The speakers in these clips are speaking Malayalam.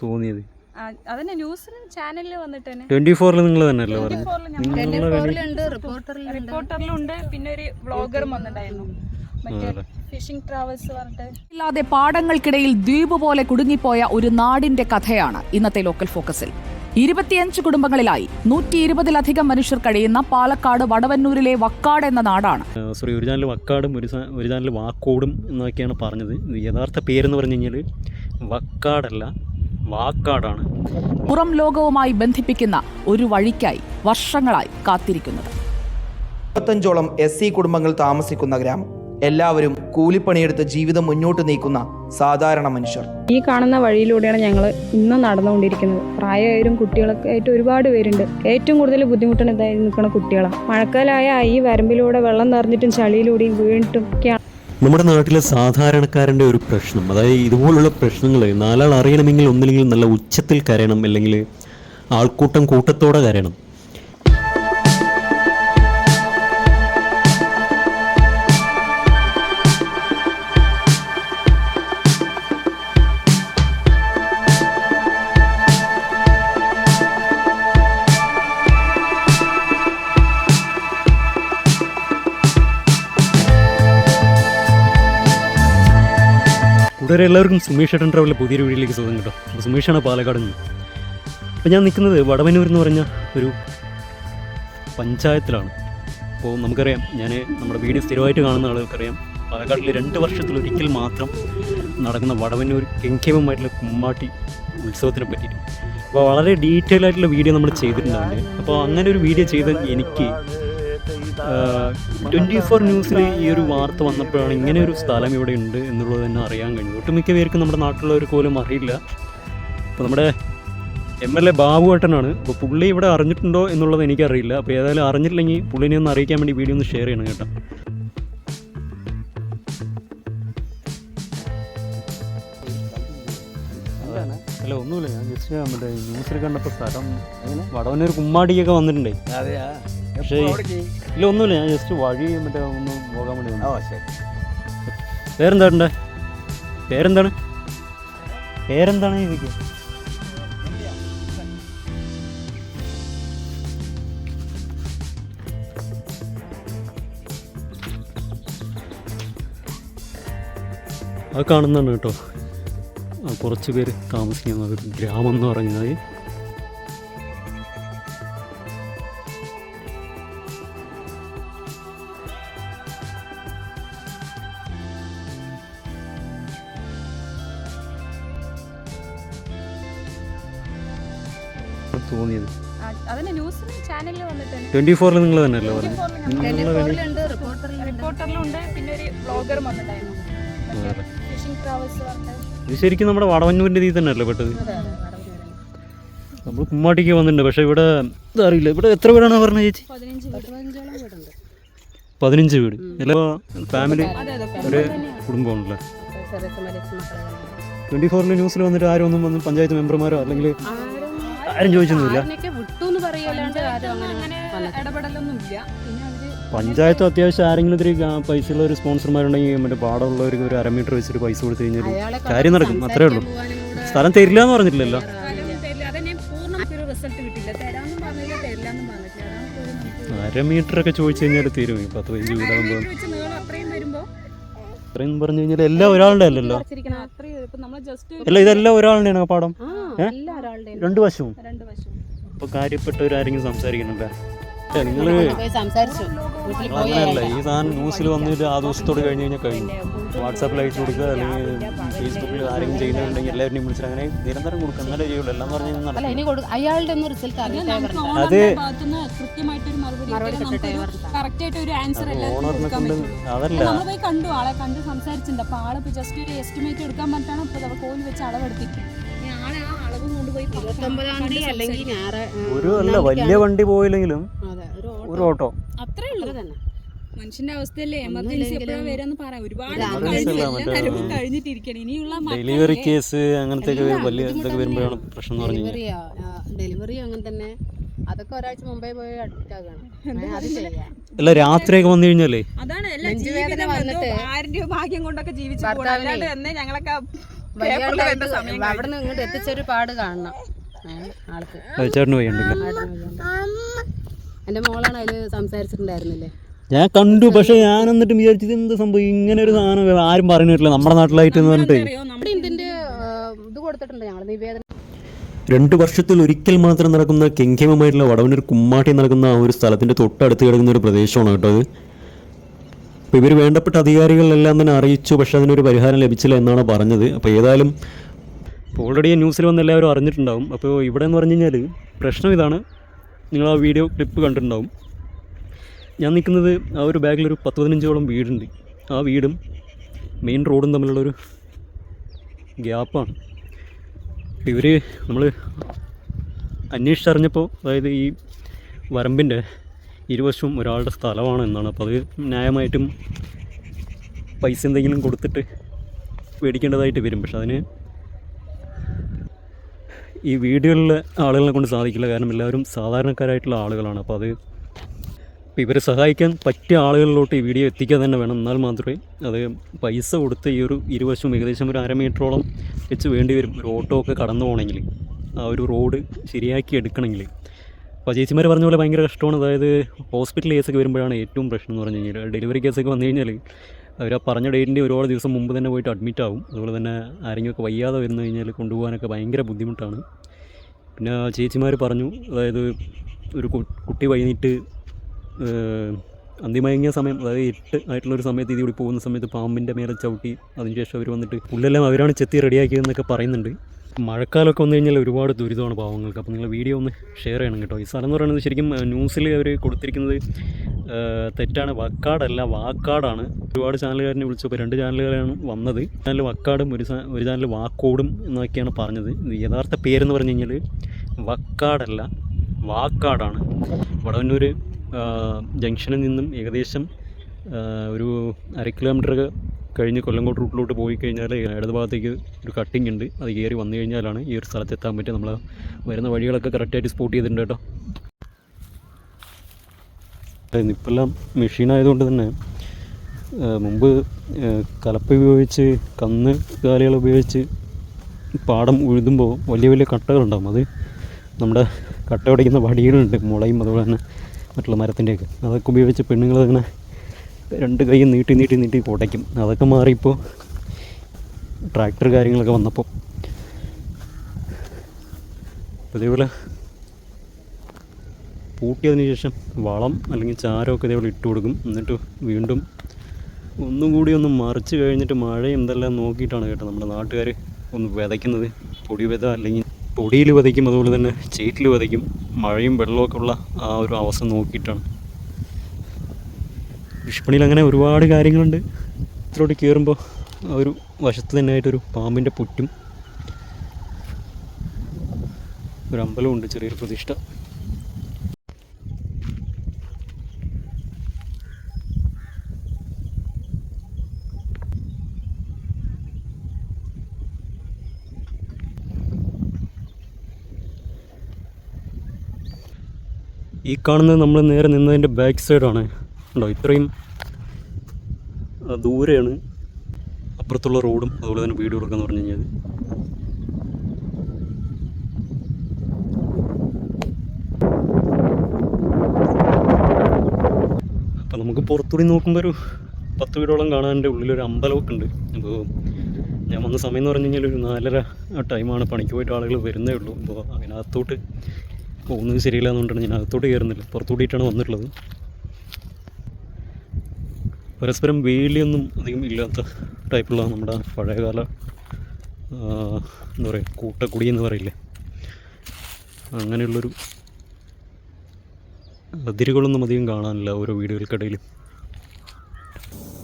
തോന്നിയത്. അതന്നെ ന്യൂസിന് ചാനലിൽ വന്നിട്ട് തന്നെ ട്വന്റി ഫോറിൽ നിങ്ങൾ തന്നെ അല്ലേ റിപ്പോർട്ടറിലുണ്ട്. പിന്നെ ഒരു വ്ളോഗറും വന്നിട്ടുണ്ടായിരുന്നു. ഫിഷിംഗ് ട്രാവൽസ് പറഞ്ഞിട്ട്. ഇല്ലാതെ പാടങ്ങൾക്കിടയിൽ ദ്വീപ് പോലെ കുടുങ്ങിപ്പോയ ഒരു നാടിന്റെ കഥയാണ് ഇന്നത്തെ ലോക്കൽ ഫോക്കസിൽ. ഇരുപത്തിയഞ്ച് കുടുംബങ്ങളിലായി നൂറ്റി ഇരുപതിലധികം മനുഷ്യർ കഴിയുന്ന പാലക്കാട് വടവന്നൂരിലെ വക്കാട് എന്ന നാടാണ്. സോറി ഒരു ചാനൽ വക്കാടും ഒരു ഒരു ചാനൽ വാക്കോടും എന്നൊക്കെയാണ് പറഞ്ഞത്. യഥാർത്ഥ പേരെന്ന് പറഞ്ഞു കഴിഞ്ഞാൽ വക്കാടല്ല വാക്കാടാണ്. പുറം ലോകവുമായി ബന്ധിപ്പിക്കുന്ന ഒരു വഴിക്കായി വർഷങ്ങളായി കാത്തിരിക്കുന്നത്. മുപ്പത്തഞ്ചോളം എസ് സി കുടുംബങ്ങൾ താമസിക്കുന്ന ഗ്രാമം. എല്ലാവരും കൂലിപ്പണിയെടുത്ത് ജീവിതം മുന്നോട്ട് നീക്കുന്ന സാധാരണ മനുഷ്യർ. ഈ കാണുന്ന വഴിയിലൂടെയാണ് ഞങ്ങൾ ഇന്ന് നടന്നുകൊണ്ടിരിക്കുന്നത്. പ്രായമായവരും കുട്ടികളൊക്കെ ആയിട്ട് ഒരുപാട് പേരുണ്ട്. ഏറ്റവും കൂടുതൽ ബുദ്ധിമുട്ടാണ് ഇതായി നിൽക്കുന്ന കുട്ടികളാണ് മഴക്കാലമായ ഈ വരമ്പിലൂടെ വെള്ളം നിറഞ്ഞിട്ടും ചളിയിലൂടെയും വീണിട്ടും ഒക്കെയാണ് നമ്മുടെ നാട്ടിലെ സാധാരണക്കാരന്റെ ഒരു പ്രശ്നം അതായത് ഇതുപോലുള്ള പ്രശ്നങ്ങൾ നാലാൾ അറിയണമെങ്കിൽ ഒന്നില്ലെങ്കിൽ നല്ല ഉച്ചത്തിൽ കരയണം അല്ലെങ്കിൽ ആൾക്കൂട്ടം കൂട്ടത്തോടെ കരയണം. കൂട്ടുകാരെ എല്ലാവർക്കും സുമേഷ് ഏട്ടൻ ട്രാവലിലെ പുതിയൊരു വീഡിയോയിലേക്ക് സുഖം കേട്ടോ. അപ്പോൾ സുമേഷാണ് പാലക്കാട് നിന്ന്. അപ്പോൾ ഞാൻ നിൽക്കുന്നത് വടവന്നൂർ എന്ന് പറഞ്ഞ ഒരു പഞ്ചായത്തിലാണ്. അപ്പോൾ നമുക്കറിയാം ഞാൻ നമ്മുടെ വീഡിയോ സ്ഥിരമായിട്ട് കാണുന്ന ആളുകൾക്കറിയാം പാലക്കാട്ടിൽ രണ്ട് വർഷത്തിലൊരിക്കൽ മാത്രം നടക്കുന്ന വടവന്നൂർ കെങ്കേമമായിട്ടുള്ള കുമ്മാട്ടി ഉത്സവത്തിനെ പറ്റിയിട്ട്. അപ്പോൾ വളരെ ഡീറ്റെയിൽ ആയിട്ടുള്ള വീഡിയോ നമ്മൾ ചെയ്തിട്ടുണ്ടാവില്ലേ അപ്പോൾ അങ്ങനെ ഒരു വീഡിയോ ചെയ്ത എനിക്ക് ട്വന്റി ഫോർ ന്യൂസിൽ ഈ ഒരു വാർത്ത വന്നപ്പോഴാണ് ഇങ്ങനെ ഒരു സ്ഥലം ഇവിടെ ഉണ്ട് എന്നുള്ളത് തന്നെ അറിയാൻ കഴിഞ്ഞു. ഒട്ടുമിക്ക പേർക്ക് നമ്മുടെ നാട്ടിലുള്ളവർ പോലും അറിയില്ല. അപ്പോൾ നമ്മുടെ എം എൽ എ ബാബുവേട്ടനാണ് അപ്പോൾ പുള്ളി ഇവിടെ അറിഞ്ഞിട്ടുണ്ടോ എന്നുള്ളത് എനിക്കറിയില്ല. അപ്പോൾ ഏതായാലും അറിഞ്ഞിട്ടില്ലെങ്കിൽ പുള്ളിനെ ഒന്ന് അറിയിക്കാൻ വേണ്ടി വീഡിയോ ഒന്ന് ഷെയർ ചെയ്യണം കേട്ടോ. അല്ല ഒന്നുമില്ല. ഞാൻ ജസ്റ്റ് മറ്റേ ന്യൂസിൽ കണ്ടപ്പോൾ സ്ഥലം വടവനൊരു കുമ്മാടിക്കൊക്കെ വന്നിട്ടുണ്ടേ. പക്ഷേ ഇല്ല ഒന്നുമില്ല ഞാൻ ജസ്റ്റ് വഴി മറ്റേ ഒന്ന് പോകാൻ വേണ്ടി വന്നു. പേരെന്താ പേരെന്താണ്? പേരെന്താണ് ചോദിക്കുക അത് കാണുന്നതാണ് കേട്ടോ. കുറച്ച് പേര് താമസിക്കുന്ന ഒരു ഗ്രാമം എന്ന് പറഞ്ഞാൽ വന്നിട്ടുണ്ടായിരുന്നു. ട്വന്റി ഫോറിൽ നിങ്ങൾ പറഞ്ഞിട്ട്. ഇത് ശരിക്കും നമ്മുടെ വടവന്നൂരിന്റെ ഇതിൽ തന്നെയല്ലേ പെട്ടത്? നമ്മൾ കുമ്മാട്ടിക്ക് വന്നിട്ടുണ്ട്. പക്ഷേ ഇവിടെ ഇതറിയില്ല. ഇവിടെ എത്ര വീടാണ് പറഞ്ഞത് ചേച്ചി? പതിനഞ്ച് വീട്. എല്ലാ ഫാമിലി ഒരു കുടുംബമാണല്ലേ? ട്വന്റി ഫോറിൽ ന്യൂസിൽ വന്നിട്ട് ആരും ഒന്നും വന്ന് പഞ്ചായത്ത് മെമ്പർമാരോ അല്ലെങ്കിൽ ആരും ചോദിച്ചൊന്നുമില്ല. പഞ്ചായത്ത് അത്യാവശ്യം ആരെങ്കിലും ഇത്തിരി പൈസ ഉള്ള ഒരു സ്പോൺസർമാരുണ്ടെങ്കിൽ മറ്റേ പാടമുള്ളവർക്ക് ഒരു അരമീറ്റർ വെച്ചിട്ട് പൈസ കൊടുത്തു കഴിഞ്ഞാൽ കാര്യം നടക്കും. അത്രേ ഉള്ളൂ. സ്ഥലം തരില്ല എന്ന് പറഞ്ഞിട്ടില്ലല്ലോ. അരമീറ്റർ ഒക്കെ ചോദിച്ചു കഴിഞ്ഞാൽ തീരും. പത്ത് പതിനഞ്ച് വീടാകുമ്പോൾ അത്രയും പറഞ്ഞു കഴിഞ്ഞാൽ എല്ലാം ഒരാളുടെ അല്ലല്ലോ അല്ല ഇതെല്ലാം ഒരാളുടെയാണ് പാടം. ഏ? ഒരാളുടെ രണ്ട് വശവും. രണ്ട് വശം അപ്പോൾ കാര്യപ്പെട്ടവരാരെങ്കിലും സംസാരിക്കണല്ലേ നിങ്ങൾ സംസാരിച്ചു. അങ്ങനെയല്ല ഈ സാധനം ന്യൂസിൽ വന്നിട്ട് ആ ദിവസത്തോട് കഴിഞ്ഞ് കഴിഞ്ഞാൽ കഴിഞ്ഞു. വാട്സാപ്പിൽ അയച്ചു കൊടുക്കുക അല്ലെങ്കിൽ ഫേസ്ബുക്കിൽ ആരെങ്കിലും ചെയ്യുന്നുണ്ടെങ്കിൽ എല്ലാവരും വിളിച്ചിട്ട് അങ്ങനെ നിരന്തരം കൊടുക്കുക എന്നാലേ ചെയ്യുള്ളൂ. എല്ലാം പറഞ്ഞു അല്ല ഇനി കൊടു അയാളുടെ ഒന്നും റിസൾട്ട് അത് ഓണറിനെ കൊണ്ട് അതല്ല. പോയി കണ്ടു ആളെ കണ്ട് സംസാരിച്ചിട്ടുണ്ട്. അപ്പൊ ആൾ ജസ്റ്റ് ഒരു എസ്റ്റിമേറ്റ് എടുക്കാൻ പറ്റാണ് കോയിൽ വെച്ച് അളവെടുത്തിട്ട് അല്ലെങ്കിൽ ഒരു അല്ല വലിയ വണ്ടി പോയില്ലെങ്കിലും അതെ ഒരു ഒരു ഓട്ടോ. അത്രേ ഉള്ളൂ. തന്നെ. മനുഷ്യന്റെ അവസ്ഥയല്ലേ? എമർജൻസി എപ്പോഴാണ് വരാന്ന് പറയാം ഒരുപാട് കഴിഞ്ഞിട്ടിരിക്കണം ഇനിയുള്ള ഡെലിവറി കേസ് അങ്ങനത്തെ വലിയ ഇതൊക്കെ വരുമ്പോഴാണ് പ്രശ്നം ഡെലിവറി അങ്ങനെ തന്നെ. അതൊക്കെ ഒരാഴ്ച മുമ്പേ പോയി അഡ്മിറ്റ് ആകണം അല്ല രാത്രിയൊക്കെ വന്നു കഴിഞ്ഞാലേ? അതാണ് എല്ലാം ജീവിതം ഭാഗ്യം കൊണ്ടൊക്കെ ജീവിച്ചു തന്നെ ഞങ്ങളൊക്കെ വയ്യാണ്ടായിട്ട് അവിടെ നിന്ന് ഇങ്ങോട്ട് എത്തിച്ചൊരു പാട് കാണണം. ആൾക്ക്. ചേട്ടന് വയ്യണ്ടില്ല എന്റെ മോളാണ് അതിൽ സംസാരിച്ചിട്ടുണ്ടായിരുന്നില്ലേ? ഞാൻ കണ്ടു പക്ഷെ ഞാൻ എന്നിട്ട് വിചാരിച്ചത് എന്ത് സംഭവം? ഇങ്ങനെ ഒരു സാധനം ആരും പറഞ്ഞിട്ടില്ല. നമ്മുടെ നാട്ടിലായിട്ട് എന്ന് പറഞ്ഞിട്ട്. ഇത് കൊടുത്തിട്ടുണ്ട് ഞങ്ങൾ നിവേദനം. രണ്ട് വർഷത്തിൽ ഒരിക്കൽ മാത്രം നടക്കുന്ന കെങ്കേമമായിട്ടുള്ള വടവനൂർ കുമ്മാട്ടി നടക്കുന്ന ആ ഒരു സ്ഥലത്തിന്റെ തൊട്ടടുത്ത് കിടക്കുന്ന ഒരു പ്രദേശമാണ് കേട്ടോ അത്. അപ്പോൾ ഇവർ വേണ്ടപ്പെട്ട അധികാരികളെല്ലാം തന്നെ അറിയിച്ചു പക്ഷേ അതിനൊരു പരിഹാരം ലഭിച്ചില്ല എന്നാണ് പറഞ്ഞത്. അപ്പോൾ ഏതായാലും ഓൾറെഡി ന്യൂസിൽ വന്ന് എല്ലാവരും അറിഞ്ഞിട്ടുണ്ടാവും. അപ്പോൾ ഇവിടെ എന്ന് പറഞ്ഞു കഴിഞ്ഞാൽ പ്രശ്നം ഇതാണ്. നിങ്ങൾ ആ വീഡിയോ ക്ലിപ്പ് കണ്ടിട്ടുണ്ടാവും. ഞാൻ നിൽക്കുന്നത് ആ ഒരു ബാഗിലൊരു പത്ത് പതിനഞ്ചോളം വീടുണ്ട്. ആ വീടും മെയിൻ റോഡും തമ്മിലുള്ളൊരു ഗ്യാപ്പാണ് ഇവർ നമ്മൾ അന്വേഷിച്ചറിഞ്ഞപ്പോൾ അതായത് ഈ വരമ്പിന്റെ ഇരുവശവും ഒരാളുടെ സ്ഥലമാണ് എന്നാണ്. അപ്പോൾ അത് ന്യായമായിട്ടും പൈസ എന്തെങ്കിലും കൊടുത്തിട്ട് മേടിക്കേണ്ടതായിട്ട് വരും. പക്ഷെ അതിന് ഈ വീടുകളിലെ ആളുകളെ കൊണ്ട് സാധിക്കില്ല. കാരണം എല്ലാവരും സാധാരണക്കാരായിട്ടുള്ള ആളുകളാണ്. അപ്പോൾ അത് ഇപ്പോൾ ഇവരെ സഹായിക്കാൻ പറ്റിയ ആളുകളിലോട്ട് ഈ വീഡിയോ എത്തിക്കാൻ തന്നെ വേണം. എന്നാൽ മാത്രമേ അത് പൈസ കൊടുത്ത് ഈ ഒരു ഇരുവശവും ഏകദേശം ഒരു അര മീറ്ററോളം വെച്ച് വേണ്ടി വരും. ഒരു ഓട്ടോ ഒക്കെ കടന്നു പോകണമെങ്കിൽ ആ ഒരു റോഡ് ശരിയാക്കി എടുക്കണമെങ്കിൽ. അപ്പോൾ ചേച്ചിമാർ പറഞ്ഞ പോലെ ഭയങ്കര കഷ്ടമാണ്. അതായത് ഹോസ്പിറ്റൽ കേസൊക്കെ വരുമ്പോഴാണ് ഏറ്റവും പ്രശ്നം എന്ന് പറഞ്ഞു കഴിഞ്ഞാൽ ഡെലിവറി കേസൊക്കെ വന്നു കഴിഞ്ഞാൽ അവർ ആ പറഞ്ഞ ഡേറ്റിന്റെ ഒരുപാട് ദിവസം മുമ്പ് തന്നെ പോയിട്ട് അഡ്മിറ്റ് ആവും. അതുപോലെ തന്നെ ആരെങ്കിലുമൊക്കെ വയ്യാതെ വരുന്നു കഴിഞ്ഞാൽ കൊണ്ടുപോകാനൊക്കെ ഭയങ്കര ബുദ്ധിമുട്ടാണ്. പിന്നെ ചേച്ചിമാർ പറഞ്ഞു അതായത് ഒരു കുട്ടി വൈകിട്ട് അന്തിമയങ്ങിയ സമയം അതായത് എട്ട് ആയിട്ടുള്ളൊരു സമയത്ത് കൂടി പോകുന്ന സമയത്ത് പാമ്പിന്റെ മേലെ ചവിട്ടി അതിനുശേഷം അവർ വന്നിട്ട് പുല്ലെല്ലാം അവരാണ് ചെത്തി റെഡിയാക്കിയതെന്നൊക്കെ പറയുന്നുണ്ട്. മഴക്കാലമൊക്കെ വന്നു കഴിഞ്ഞാൽ ഒരുപാട് ദുരിതമാണ് പാവങ്ങൾക്ക്. അപ്പോൾ നിങ്ങൾ വീഡിയോ ഒന്ന് ഷെയർ ചെയ്യണം കേട്ടോ. ഈ സ്ഥലം എന്ന് പറയുന്നത് ശരിക്കും ന്യൂസിൽ അവർ കൊടുത്തിരിക്കുന്നത് തെറ്റാണ്. വക്കാടല്ല വാക്കാടാണ്. ഒരുപാട് ചാനലുകാരനെ വിളിച്ചപ്പോൾ രണ്ട് ചാനലുകളാണ് വന്നത്. ചാനൽ വക്കാടും ഒരു ഒരു ചാനൽ വാക്കോടും എന്നൊക്കെയാണ് പറഞ്ഞത്. യഥാർത്ഥ പേരെന്ന് പറഞ്ഞു കഴിഞ്ഞാൽ വക്കാടല്ല വാക്കാടാണ്. വടവന്നൂർ ജംഗ്ഷനിൽ നിന്നും ഏകദേശം ഒരു അര കിലോമീറ്റർ കഴിഞ്ഞ് കൊല്ലങ്കോട്ട് റൂട്ടിലോട്ട് പോയി കഴിഞ്ഞാൽ ഇടത് ഭാഗത്തേക്ക് ഒരു കട്ടിംഗ് ഉണ്ട്. അത് കയറി വന്നു കഴിഞ്ഞാലാണ് ഈ ഒരു സ്ഥലത്ത് എത്താൻ പറ്റുക. നമ്മൾ വരുന്ന വഴികളൊക്കെ കറക്റ്റായിട്ട് സ്പോട്ട് ചെയ്തിട്ടുണ്ട് കേട്ടോ. ഇപ്പെല്ലാം മെഷീൻ ആയതുകൊണ്ട് തന്നെ മുമ്പ് കലപ്പ ഉപയോഗിച്ച് കന്ന് കാലികൾ ഉപയോഗിച്ച് പാടം ഉഴുതുമ്പോൾ വലിയ വലിയ കട്ടകളുണ്ടാകും അത് നമ്മുടെ കട്ട ഉടയ്ക്കുന്ന വടികളുണ്ട് മുളയും അതുപോലെ തന്നെ മറ്റുള്ള മരത്തിന്റെയൊക്കെ. അതൊക്കെ ഉപയോഗിച്ച് പെണ്ണുങ്ങൾ അങ്ങനെ രണ്ട് കൈയും നീട്ടി നീട്ടി നീട്ടി കുടയ്ക്കും. അതൊക്കെ മാറിയിപ്പോൾ ട്രാക്ടർ കാര്യങ്ങളൊക്കെ വന്നപ്പോൾ അതേപോലെ പൂട്ടിയതിന് ശേഷം വളം അല്ലെങ്കിൽ ചാരമൊക്കെ ഇതേപോലെ ഇട്ട് കൊടുക്കും. എന്നിട്ട് വീണ്ടും ഒന്നും കൂടി ഒന്ന് മറിച്ച് കഴിഞ്ഞിട്ട് മഴ എന്തെല്ലാം നോക്കിയിട്ടാണ് കേട്ടോ നമ്മുടെ നാട്ടുകാർ ഒന്ന് വിതയ്ക്കുന്നത്. പൊടി വിത അല്ലെങ്കിൽ പൊടിയിൽ വിതയ്ക്കും. അതുപോലെ തന്നെ ചേറ്റിൽ വിതയ്ക്കും. മഴയും വെള്ളമൊക്കെ ഉള്ള ആ ഒരു അവസ്ഥ നോക്കിയിട്ടാണ്. കൃഷിപ്പണിയിൽ അങ്ങനെ ഒരുപാട് കാര്യങ്ങളുണ്ട്. ഇതിലോട്ട് കയറുമ്പോൾ ഒരു വശത്ത് തന്നെ ആയിട്ടൊരു പാമ്പിന്റെ പുറ്റും ഒരു അമ്പലമുണ്ട് ചെറിയൊരു പ്രതിഷ്ഠ. ഈ കാണുന്നത് നമ്മൾ നേരെ നിന്നതിന്റെ ബാക്ക് സൈഡാണ്. ഉണ്ടോ? ഇത്രയും ദൂരെയാണ്. അപ്പുറത്തുള്ള റോഡും അതുപോലെ തന്നെ വീടുകളൊക്കെ എന്ന് പറഞ്ഞു കഴിഞ്ഞാൽ അപ്പം നമുക്ക് പുറത്തുകൂടി നോക്കുമ്പോൾ ഒരു പത്ത് വീടോളം കാണാന്റെ ഉള്ളിലൊരു അമ്പലമൊക്കെ ഉണ്ട്. അപ്പോൾ ഞാൻ വന്ന സമയം എന്ന് പറഞ്ഞു കഴിഞ്ഞാൽ ഒരു നാലര ടൈമാണ് പണിക്ക് പോയിട്ട് ആളുകൾ വരുന്നേ ഉള്ളൂ. അപ്പോൾ അതിനകത്തോട്ട് പോകുന്നത് ശരിയില്ല എന്നുകൊണ്ടാണ് ഞാൻ അകത്തോട്ട് കയറുന്നില്ല. പുറത്തുകൂടിയിട്ടാണ് വന്നിട്ടുള്ളത്. പരസ്പരം വേലിയൊന്നും അധികം ഇല്ലാത്ത ടൈപ്പുള്ള നമ്മുടെ പഴയകാല എന്താ പറയുക കൂട്ടക്കുടി എന്ന് പറയില്ലേ? അങ്ങനെയുള്ളൊരു അതിരുകളൊന്നും അധികം കാണാനില്ല ഓരോ വീടുകൾക്കിടയിലും.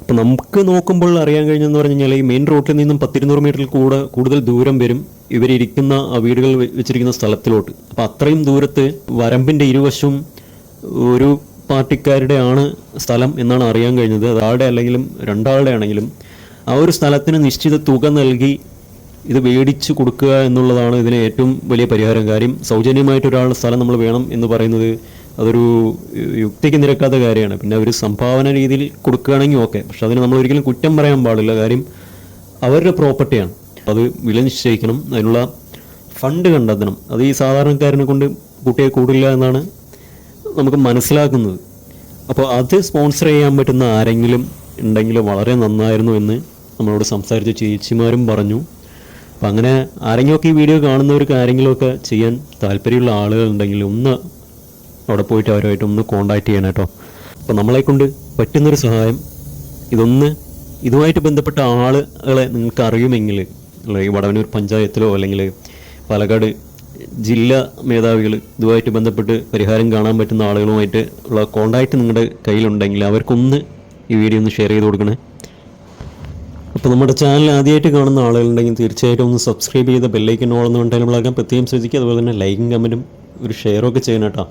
അപ്പോൾ നമുക്ക് നോക്കുമ്പോൾ അറിയാൻ കഴിഞ്ഞെന്ന് പറഞ്ഞു കഴിഞ്ഞാൽ ഈ മെയിൻ റോഡിൽ നിന്നും പത്തിരുന്നൂറ് മീറ്ററിൽ കൂടെ കൂടുതൽ ദൂരം വരും ഇവരിരിക്കുന്ന ആ വീടുകൾ വെച്ചിരിക്കുന്ന സ്ഥലത്തിലോട്ട്. അപ്പോൾ അത്രയും ദൂരത്ത് വരമ്പിന്റെ ഇരുവശവും ഒരു പാർട്ടിക്കാരുടെ ആണ് സ്ഥലം എന്നാണ് അറിയാൻ കഴിഞ്ഞത്. ഒരാളുടെ അല്ലെങ്കിലും രണ്ടാളുടെ ആണെങ്കിലും ആ ഒരു സ്ഥലത്തിന് നിശ്ചിത തുക നൽകി ഇത് മേടിച്ച് കൊടുക്കുക എന്നുള്ളതാണ് ഇതിന് ഏറ്റവും വലിയ പരിഹാരം. കാര്യം സൗജന്യമായിട്ട് ഒരാളുടെ സ്ഥലം നമ്മൾ വേണം എന്ന് പറയുന്നത് അതൊരു യുക്തിക്ക് നിരക്കാത്ത കാര്യമാണ്. പിന്നെ അവർ സംഭാവന രീതിയിൽ കൊടുക്കുകയാണെങ്കിൽ ഓക്കെ പക്ഷെ അതിന് നമ്മൾ ഒരിക്കലും കുറ്റം പറയാൻ പാടില്ല. കാര്യം അവരുടെ പ്രോപ്പർട്ടിയാണ്. അത് വില നിശ്ചയിക്കണം. അതിനുള്ള ഫണ്ട് കണ്ടെത്തണം. അത് ഈ സാധാരണക്കാരനെ കൊണ്ട് കുട്ടിയെ കൂടില്ല എന്നാണ് നമുക്ക് മനസ്സിലാക്കുന്നത്. അപ്പോൾ അത് സ്പോൺസർ ചെയ്യാൻ പറ്റുന്ന ആരെങ്കിലും ഉണ്ടെങ്കിൽ വളരെ നന്നായിരുന്നു എന്ന് നമ്മളോട് സംസാരിച്ച ചേച്ചിമാരും പറഞ്ഞു. അപ്പം അങ്ങനെ ആരെങ്കിലുമൊക്കെ ഈ വീഡിയോ കാണുന്നവർക്ക് ആരെങ്കിലുമൊക്കെ ചെയ്യാൻ താല്പര്യമുള്ള ആളുകൾ ഉണ്ടെങ്കിൽ ഒന്ന് അവിടെ പോയിട്ട് അവരുമായിട്ട് ഒന്ന് കോണ്ടാക്ട് ചെയ്യണം കേട്ടോ. അപ്പോൾ നമ്മളെ കൊണ്ട് പറ്റുന്നൊരു സഹായം ഇതൊന്ന് ഇതുമായിട്ട് ബന്ധപ്പെട്ട ആളുകളെ നിങ്ങൾക്ക് അറിയുമെങ്കിൽ അല്ലെങ്കിൽ വടവനൂർ പഞ്ചായത്തിലോ അല്ലെങ്കിൽ പാലക്കാട് ജില്ലാ മേധാവികൾ ഇതുമായിട്ട് ബന്ധപ്പെട്ട് പരിഹാരം കാണാൻ പറ്റുന്ന ആളുകളുമായിട്ട് ഉള്ള കോണ്ടാക്റ്റ് നിങ്ങളുടെ കയ്യിലുണ്ടെങ്കിൽ അവർക്കൊന്ന് ഈ വീഡിയോ ഒന്ന് ഷെയർ ചെയ്ത് കൊടുക്കണേ. അപ്പോൾ നമ്മുടെ ചാനൽ ആദ്യമായിട്ട് കാണുന്ന ആളുകളുണ്ടെങ്കിൽ തീർച്ചയായിട്ടും ഒന്ന് സബ്സ്ക്രൈബ് ചെയ്ത് ബെല്ലൈക്കൻ ഓളെന്ന് നമ്മളാക്കാൻ പ്രത്യേകം ശ്രദ്ധിക്കുക അതുപോലെ തന്നെ ലൈക്കും കമന്റും ഒരു ഷെയറൊക്കെ ചെയ്യണം കേട്ടോ.